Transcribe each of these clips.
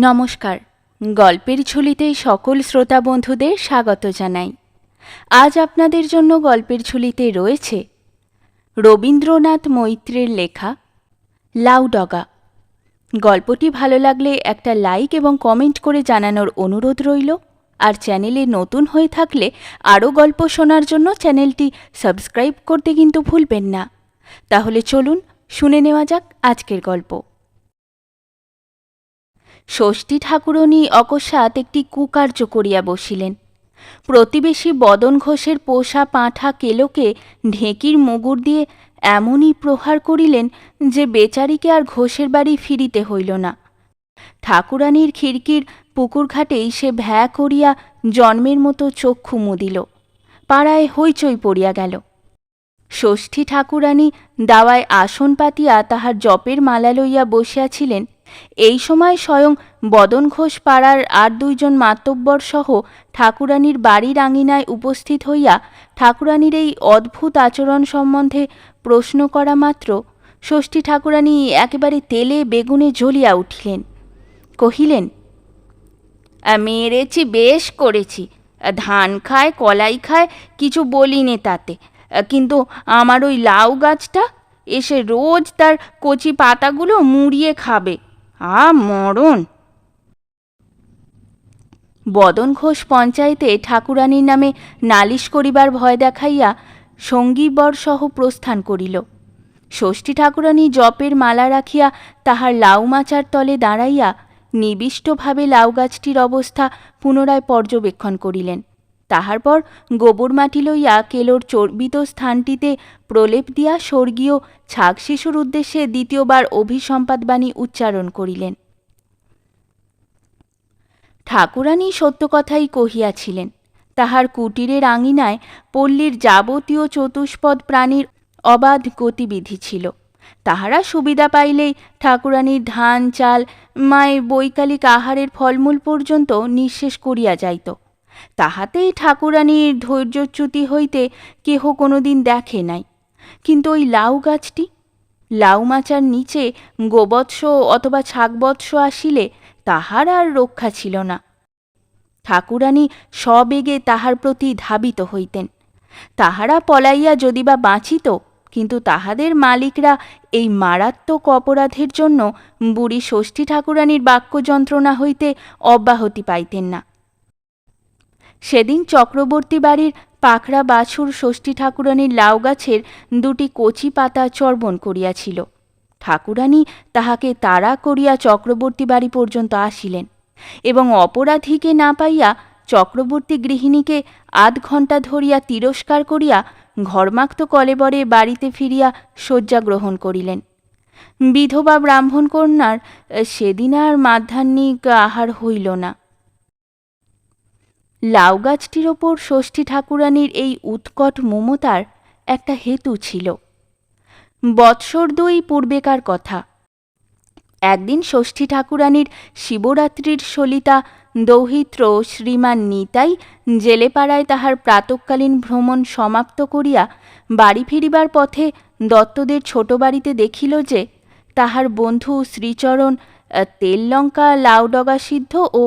নমস্কার। গল্পের ঝুলিতে সকল শ্রোতা বন্ধুদের স্বাগত জানাই। আজ আপনাদের জন্য গল্পের ঝুলিতে রয়েছে রবীন্দ্রনাথ মৈত্রের লেখা লাউডগা গল্পটি ভালো লাগলে একটা লাইক এবং কমেন্ট করে জানানোর অনুরোধ রইল। আর চ্যানেলে নতুন হয়ে থাকলে আরও গল্প শোনার জন্য চ্যানেলটি সাবস্ক্রাইব করতে কিন্তু ভুলবেন না। তাহলে চলুন শুনে নেওয়া যাক আজকের গল্প। ষষ্ঠী ঠাকুরনী অকস্মাৎ একটি কুকার্য করিয়া বসিলেন। প্রতিবেশী বদন ঘোষের পোষা পাঁঠা কেলোকে ঢেঁকির মুগুর দিয়ে এমনই প্রহার করিলেন যে বেচারিকে আর ঘোষের বাড়ি ফিরিতে হইল না। ঠাকুরানীর খিড়কির পুকুরঘাটেই সে ভ্যা করিয়া জন্মের মতো চক্ষু মুদিল। পাড়ায় হইচই পড়িয়া গেল। ষষ্ঠী ঠাকুরানী দাওয়ায় আসন পাতিয়া তাহার জপের মালা লইয়া বসিয়াছিলেন এই সময় স্বয়ং বদন ঘোষ পাড়ার আর দুইজন মাতব্বর সহ ঠাকুরানীর বাড়ির আঙিনায় উপস্থিত হইয়া ঠাকুরানীর এই অদ্ভুত আচরণ সম্বন্ধে প্রশ্ন করা মাত্র ষষ্ঠী ঠাকুরানী একেবারে তেলে বেগুনে জ্বলিয়া উঠিলেন। কহিলেন, মেরেছি, বেশ করেছি। ধান খায়, কলাই খায়, কিছু বলি নে তাতে। কিন্তু আমার ওই লাউ গাছটা এসে রোজ তার কচি পাতাগুলো মুড়িয়ে খাবে। আ মরণ। বদন ঘোষ পঞ্চায়েতে ঠাকুরানীর নামে নালিশ করিবার ভয় দেখাইয়া সঙ্গীবর সহ প্রস্থান করিল। ষষ্ঠী ঠাকুরানী জপের মালা রাখিয়া তাহার লাউ মাচার তলে দাঁড়াইয়া নিবিষ্টভাবে লাউ গাছটির অবস্থা পুনরায় পর্যবেক্ষণ করিলেন। তাহার পর গোবর মাটি লইয়া কেলোর চর্বিত স্থানটিতে প্রলেপ দিয়া স্বর্গীয় ছাগ শিশুর উদ্দেশ্যে দ্বিতীয়বার অভিসম্পাদবাণী উচ্চারণ করিলেন। ঠাকুরানী সত্য কথাই কহিয়াছিলেন, তাহার কুটিরের আঙিনায় পল্লীর যাবতীয় চতুষ্পদ প্রাণীর অবাধ গতিবিধি ছিল। তাহারা সুবিধা পাইলেই ঠাকুরানীর ধান, চাল, মায়ের বৈকালিক আহারের ফলমূল পর্যন্ত নিঃশেষ করিয়া যাইত। তাহাতেই ঠাকুরানীর ধৈর্যচ্যুতি হইতে কেহ কোনোদিন দেখে নাই। কিন্তু ওই লাউ গাছটি? লাউ মাচার নিচে গোবৎস অথবা ছাগবৎস আসিলে তাহার আর রক্ষা ছিল না। ঠাকুরানী সবেগে তাহার প্রতি ধাবিত হইতেন। তাহারা পলাইয়া যদি বা বাঁচিত, কিন্তু তাহাদের মালিকরা এই মারাত্মক অপরাধের জন্য বুড়ি ষষ্ঠী ঠাকুরানীর বাক্য যন্ত্রণা হইতে অব্যাহতি পাইতেন না। সেদিন চক্রবর্তী বাড়ির পাখরা বাছুর ষষ্ঠী ঠাকুরানীর লাউ গাছের দুটি কচি পাতা চর্বণ করিয়াছিল। ঠাকুরানী তাহাকে তাড়া করিয়া চক্রবর্তী বাড়ি পর্যন্ত আসিলেন এবং অপরাধীকে না পাইয়া চক্রবর্তী গৃহিণীকে আধ ঘণ্টা ধরিয়া তিরস্কার করিয়া ঘর্মাক্ত কলেবরে বাড়িতে ফিরিয়া শয্যা গ্রহণ করিলেন। বিধবা ব্রাহ্মণ কন্যার সেদিন আর মাধ্যাহ্নিক আহার হইল না। লাউ গাছটির ওপর ষষ্ঠী ঠাকুরানীর এই উৎকট মমতার একটা হেতু ছিল। বৎসর দুই পূর্বেকার কথা। একদিন ষষ্ঠী ঠাকুরানীর শিবরাত্রির সলিতা দৌহিত্র শ্রীমান নিতাই জেলেপাড়ায় তাহার প্রাতকালীন ভ্রমণ সমাপ্ত করিয়া বাড়ি ফিরিবার পথে দত্তদের ছোট বাড়িতে দেখিল যে তাহার বন্ধু শ্রীচরণ তেল লঙ্কা লাউডগা সিদ্ধ ও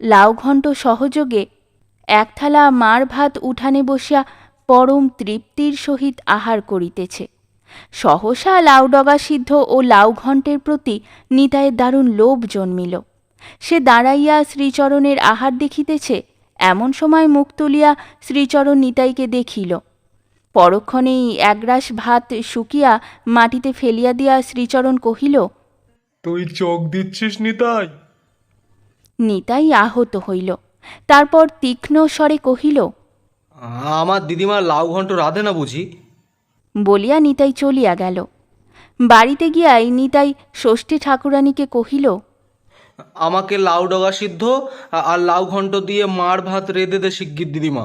লাউঘণ্ট সহযোগে এক থালা মার ভাত উঠানে বসিয়া পরম তৃপ্তির সহিত আহার করিতেছে। সহসা লাউডগা সিদ্ধ ও লাউঘণ্টের প্রতি নিতাইয়ের দারুণ লোভ জন্মিল। সে দাঁড়াইয়া শ্রীচরণের আহার দেখিতেছে এমন সময় মুখ তুলিয়া শ্রীচরণ নিতাইকে দেখিল। পরক্ষণেই একগ্রাস ভাত শুকিয়া মাটিতে ফেলিয়া দিয়া শ্রীচরণ কহিল তুই চোখ দিচ্ছিস নিতাই? নিতাই আহত হইল। তারপর তীক্ষ্ণ স্বরে কহিল আমার দিদিমা লাউ ঘন্ট রাঁধে না বুঝি? বলিয়া নিতাই চলিয়া গেল। বাড়িতে গিয়াই নিতাই ষষ্ঠী ঠাকুরানীকে কহিল আমাকে লাউ ডগা সিদ্ধ আর লাউ ঘন্ট দিয়ে মার ভাত রেঁধে দে শিগগির দিদিমা।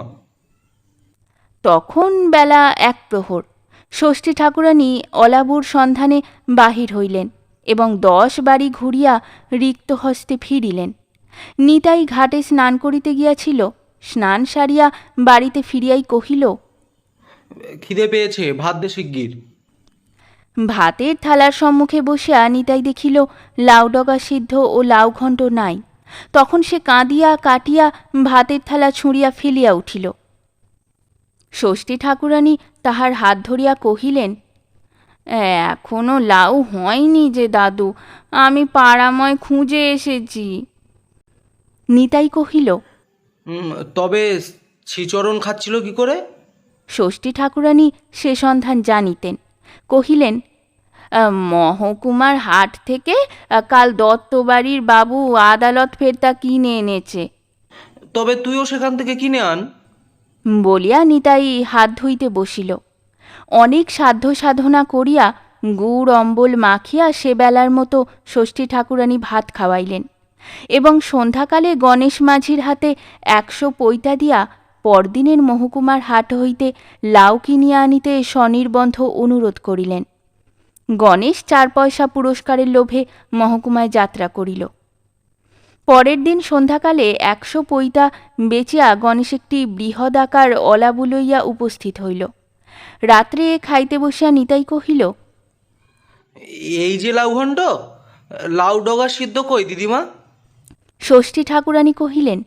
তখন বেলা এক প্রহর। ষষ্ঠী ঠাকুরানী অলাবুর সন্ধানে বাহির হইলেন এবং দশ বাড়ি ঘুরিয়া রিক্ত হস্তে ফিরিলেন। নিতাই ঘাটে স্নান করিতে গিয়াছিল স্নান সারিয়া বাড়িতে ফিরিয়াই কহিল খিদে পেয়েছে ভাত দে শিগগির। ভাতের থালার সম্মুখে বসিয়া নিতাই দেখিল লাউডগা সিদ্ধ ও লাউ ঘণ্ট নাই। তখন সে কাঁদিয়া কাটিয়া ভাতের থালা ছুঁড়িয়া ফেলিয়া উঠিল। ষষ্ঠী ঠাকুরানী তাহার হাত ধরিয়া কহিলেন এখনও লাউ হয়নি যে দাদু আমি পাড়াময় খুঁজে এসেছি। নিতাই কহিল তবে শ্রীচরণ খাচ্ছিল কি করে? ষষ্ঠী ঠাকুরানী সে সন্ধান জানিতেন। কহিলেন "আহ, মহকুমার হাট থেকে কাল দত্তবাড়ির বাবু আদালত ফেরতা কিনে এনেছে। তবে তুইও সেখান থেকে কিনে আন। বলিয়া নিতাই হাত ধুইতে বসিল। অনেক সাধ্য সাধনা করিয়া গুড় অম্বল মাখিয়া সে বেলার মতো ষষ্ঠী ঠাকুরানী ভাত খাওয়াইলেন। এবং সন্ধ্যাকালে গণেশ মাঝির হাতে একশো পৈতা দিয়া পরদিনের মহকুমার হাট হইতে লাউ কিনিয়া আনিতে স্বনির্বন্ধ অনুরোধ করিলেন। গণেশ চার পয়সা পুরস্কারের লোভে মহকুমায় যাত্রা করিল। পরের দিন সন্ধ্যাকালে একশো পৈতা বেচিয়া গণেশ একটি বৃহদাকার অলাবু লইয়া উপস্থিত হইল। রাত্রে খাইতে বসিয়া নিতাই কহিল, এই যে লাউ ঘণ্ট লাউ ডগা সিদ্ধ কই দিদিমা? ষষ্ঠী ঠাকুরানী কহিলেন,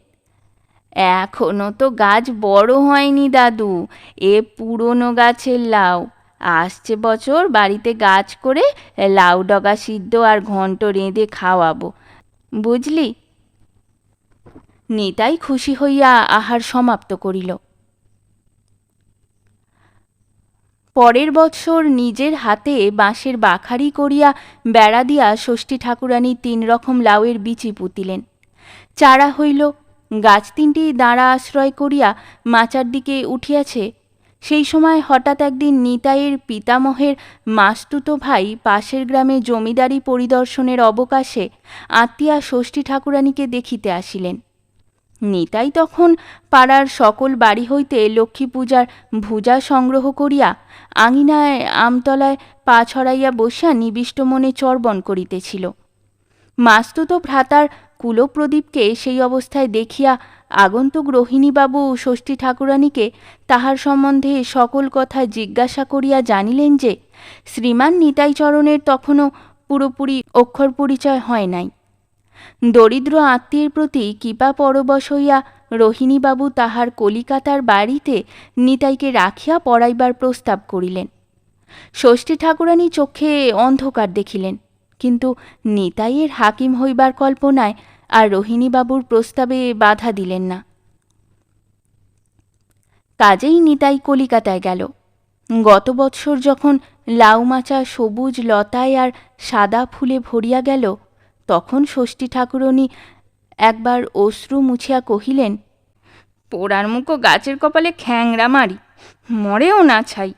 এখনও তো গাছ বড় হয়নি দাদু, এ পুরনো গাছের লাউ। আসছে বছর বাড়িতে গাছ করে লাউ ডগা সিদ্ধ আর ঘন্ট রেঁধে খাওয়াবো। বুঝলি? নিতাই খুশি হইয়া আহার সমাপ্ত করিল। পরের বৎসর নিজের হাতে বাঁশের বাখারি করিয়া বেড়া দিয়া ষষ্ঠী ঠাকুরানী তিন রকম লাউয়ের বিচি পুতিলেন। চারা হইল, গাছ তিনটি দাঁড়া আশ্রয় করিয়া মাচার দিকে উঠিয়াছে। সেই সময় হঠাৎ একদিন নিতাইয়ের পিতামহের মাস্তুত ভাই পাশের গ্রামে জমিদারি পরিদর্শনের অবকাশে আত্মীয়া ষষ্ঠী ঠাকুরানীকে দেখিতে আসিলেন। নিতাই তখন পাড়ার সকল বাড়ি হইতে লক্ষ্মী পূজার ভুজা সংগ্রহ করিয়া আঙিনায় আমতলায় পা ছড়াইয়া বসিয়া নিবিষ্ট মনে চর্বণ করিতেছিল। মাস্তুত ভ্রাতার কুলপ্রদীপকে সেই অবস্থায় দেখিয়া আগন্তুক রোহিণীবাবু ষষ্ঠী ঠাকুরানীকে তাহার সম্বন্ধে সকল কথা জিজ্ঞাসা করিয়া জানিলেন যে, শ্রীমান নিতাইচরণের তখনও পুরোপুরি অক্ষর পরিচয় হয় নাই। দরিদ্র আত্মীয়ের প্রতি কৃপা পরবশ হইয়া রোহিণীবাবু তাহার কলিকাতার বাড়িতে নিতাইকে রাখিয়া পড়াইবার প্রস্তাব করিলেন। ষষ্ঠী ঠাকুরানী চোখে অন্ধকার দেখিলেন, কিন্তু নিতাইয়ের হাকিম হইবার কল্পনায় আর রোহিণীবাবুর প্রস্তাবে বাধা দিলেন না। কাজেই নিতাই কলিকাতায় গেল। গত বৎসর যখন লাউ মাচা সবুজ লতায় আর সাদা ফুলে ভরিয়া গেল, তখন ষষ্ঠী ঠাকুরনী একবার অশ্রু মুছিয়া কহিলেন, পোড়ার মুখো গাছের কপালে খ্যাংরা মারি, মরেও না ছাই।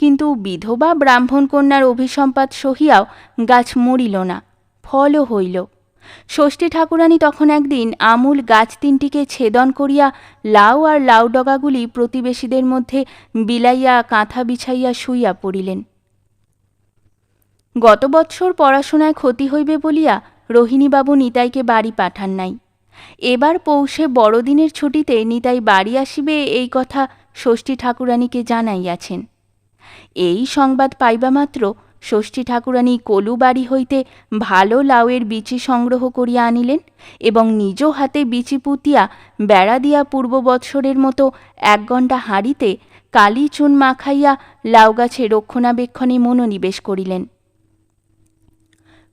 কিন্তু বিধবা ব্রাহ্মণ কন্যার অভিসম্পাত সহিয়াও গাছ মরিল না, ফলও হইল। ষষ্ঠী ঠাকুরানী তখন একদিন আমূল গাছ তিনটিকে ছেদন করিয়া লাউ আর লাউ ডগাগুলি প্রতিবেশীদের মধ্যে বিলাইয়া, কাঁথা বিছাইয়া শুইয়া পড়িলেন। গত বৎসর পড়াশোনায় ক্ষতি হইবে বলিয়া রোহিণীবাবু নিতাইকে বাড়ি পাঠান নাই। এবার পৌষে বড়দিনের ছুটিতে নিতাই বাড়ি আসিবে এই কথা ষষ্ঠী ঠাকুরানীকে জানাইয়াছেন। এই সংবাদ পাইবা মাত্র ষষ্ঠী ঠাকুরানী কলু বাড়ি হইতে ভালো লাউয়ের বিচি সংগ্রহ করিয়া আনিলেন এবং নিজ হাতে বিচি পুতিয়া বেড়া দিয়া পূর্ব বৎসরের মতো এক ঘণ্টা হাঁড়িতে কালি চুন মাখাইয়া লাউ গাছে রক্ষণাবেক্ষণে মনোনিবেশ করিলেন।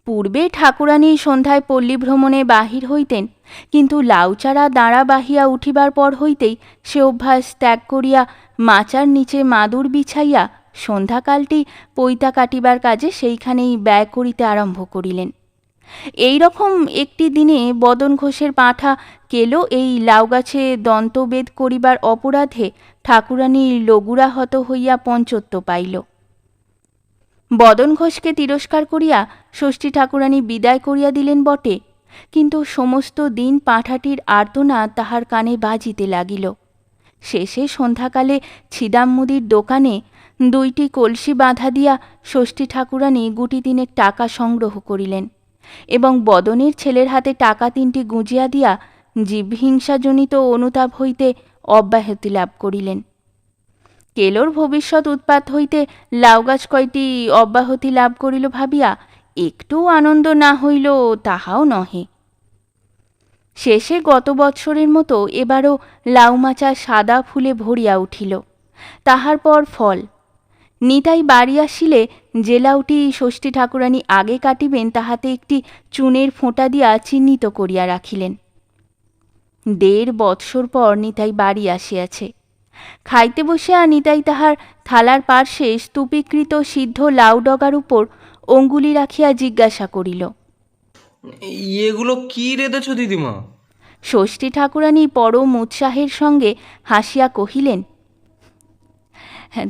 পূর্বে ঠাকুরানী সন্ধ্যায় পল্লী ভ্রমণে বাহির হইতেন, কিন্তু লাউচারা দাঁড়া বাহিয়া উঠিবার পর হইতেই সে অভ্যাস ত্যাগ করিয়া মাচার নিচে মাদুর বিছাইয়া সন্ধ্যাকালটি পৈতা কাটিবার কাজে সেইখানেই ব্যয় করিতে আরম্ভ করিলেন। এই রকম একটি দিনে বদন ঘোষের পাঁঠা কেলো এই লাউগাছে দন্তবেদ করিবার অপরাধে ঠাকুরানী লগুড়াহত হইয়া পঞ্চত্ব পাইল। বদন ঘোষকে তিরস্কার করিয়া ষষ্ঠী ঠাকুরানী বিদায় করিয়া দিলেন বটে, কিন্তু সমস্ত দিন পাঁঠাটির আর্তনা তাহার কানে বাজিতে লাগিল। শেষে সন্ধ্যাকালে ছিদাম্মুদির দোকানে দুইটি কলসি বাঁধা দিয়া ষষ্ঠী ঠাকুরানী গুটি তিনেক টাকা সংগ্রহ করিলেন এবং বদনের ছেলের হাতে টাকা তিনটি গুঁজিয়া দিয়া জীবহিংসাজনিত অনুতাপ হইতে অব্যাহতি লাভ করিলেন। কেলোর ভবিষ্যৎ উৎপাত হইতে লাউ গাছ কয়টি অব্যাহতি লাভ করিল ভাবিয়া একটু আনন্দ না হইল তাহাও নহে। শেষে গত বৎসরের মতো এবারও লাউমাচা সাদা ফুলে ভরিয়া উঠিল। তাহার পর ফল নিতাই বাড়ি আসিলে যে লাউটি ষষ্ঠী ঠাকুরানী আগে কাটিবেন তাহাতে একটি চুনের ফোঁটা দিয়া চিহ্নিত করিয়া রাখিলেন। দেড় বৎসর পর নিতাই বাড়ি আসিয়াছে। খাইতে বসিয়া নিতাই তাহার থালার পার্শ্বে স্তূপীকৃত সিদ্ধ লাউ ডগার উপর অঙ্গুলি রাখিয়া জিজ্ঞাসা করিল এগুলো কি রেঁধেছ দিদিমা? ষষ্ঠী ঠাকুরানী পরম উৎসাহের সঙ্গে হাসিয়া কহিলেন "হ্যাঁ,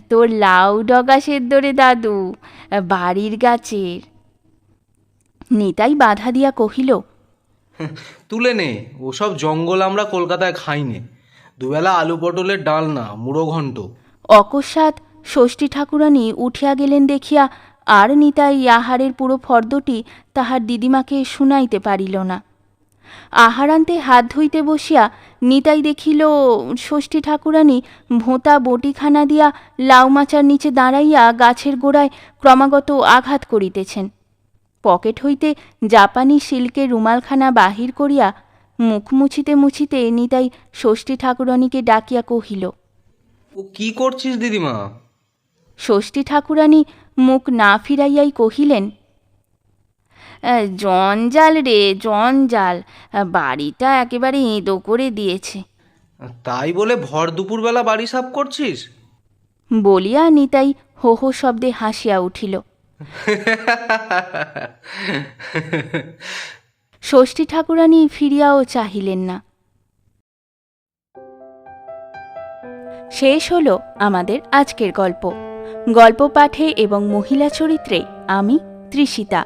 তোর লাউ ডগা সেদ্ধ রে দাদু বাড়ির গাছের। নিতাই বাধা দিয়া কহিল তুলে নে ওসব জঙ্গল আমরা কলকাতায় খাইনে। দুবেলা আলু পটলের ডালনা মুড়ো ঘন্ট অকস্মাৎ ষষ্ঠী ঠাকুরানী উঠিয়া গেলেন দেখিয়া আর নিতাই আহারের পুরো ফর্দটি তাহার দিদিমাকে শুনাইতে পারিল না। আহারান্তে হাত ধুইতে বসিয়া নিতাই দেখিল ষষ্ঠী ঠাকুরানী ভোঁতা বটিখানা দিয়া লাউ মাচার নিচে দাঁড়াইয়া গাছের গোড়ায় ক্রমাগত আঘাত করিতেছেন। পকেট হইতে জাপানি সিল্কের রুমালখানা বাহির করিয়া মুখ মুছিতে মুছিতে নিতাই ষষ্ঠী ঠাকুরানীকে ডাকিয়া কহিল ও কি করছিস দিদিমা? ষষ্ঠী ঠাকুরানী মুখ না ফিরাইয়াই কহিলেন "আহ, জঞ্জাল রে জঞ্জাল। বাড়িটা একেবারে এঁদো করে দিয়েছে। তাই বলে ভর দুপুরবেলা বাড়ি সাফ করছিস? বলিয়া নিতাই হো হো শব্দে হাসিয়া উঠিল। ষষ্ঠী ঠাকুরানী ফিরিয়াও চাহিলেন না। শেষ হলো আমাদের আজকের গল্প। গল্প পাঠে এবং মহিলা চরিত্রে আমি ত্রিষিতা